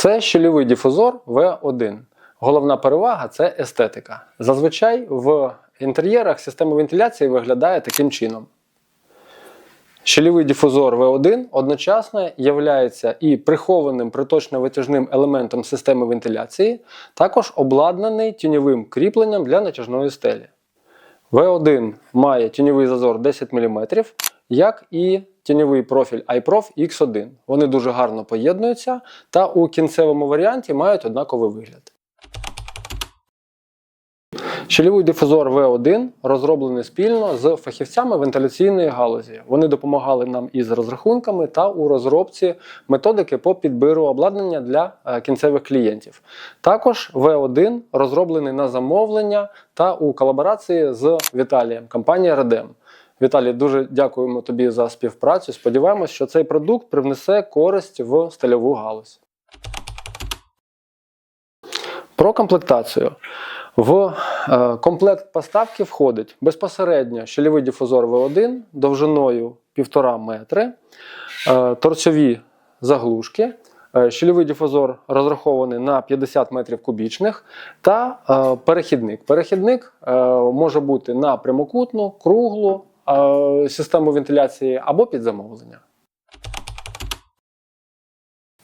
Це щільовий дифузор V1. Головна перевага це естетика. Зазвичай в інтер'єрах система вентиляції виглядає таким чином. Щільовий дифузор V1 одночасно є і прихованим приточно-витяжним елементом системи вентиляції, також обладнаний тіньовим кріпленням для натяжної стелі. V1 має тіньовий зазор 10 мм, як і тіньовий профіль iProf X1. Вони дуже гарно поєднуються та у кінцевому варіанті мають однаковий вигляд. Щільовий дифузор V1 розроблений спільно з фахівцями вентиляційної галузі. Вони допомагали нам із розрахунками та у розробці методики по підбиру обладнання для е, кінцевих клієнтів. Також V1 розроблений на замовлення та у колаборації з Віталієм, компанія Redem. Віталій, дуже дякуємо тобі за співпрацю. Сподіваємось, що цей продукт привнесе користь в стильову галузь. Про комплектацію. В е, комплект поставки входить безпосередньо щільовий дифузор V1 довжиною 1,5 метри, е, торцьові заглушки. Е, Щільовий дифузор розрахований на 50 метрів кубічних та перехідник. Перехідник може бути на прямокутну, круглу систему вентиляції або під замовлення.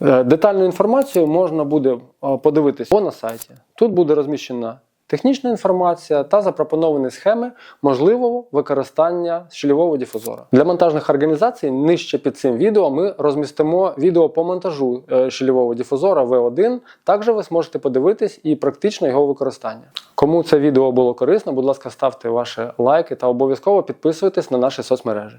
Е, Детальну інформацію можна буде подивитися подивитись на сайті. Тут буде розміщена технічна інформація та запропоновані схеми можливого використання щільового дифузора. Для монтажних організацій нижче під цим відео ми розмістимо відео по монтажу е, щільового дифузора V1. Також ви зможете подивитись і практично його використання. Кому це відео було корисно, будь ласка, ставте ваші лайки та обов'язково підписуйтесь на наші соцмережі.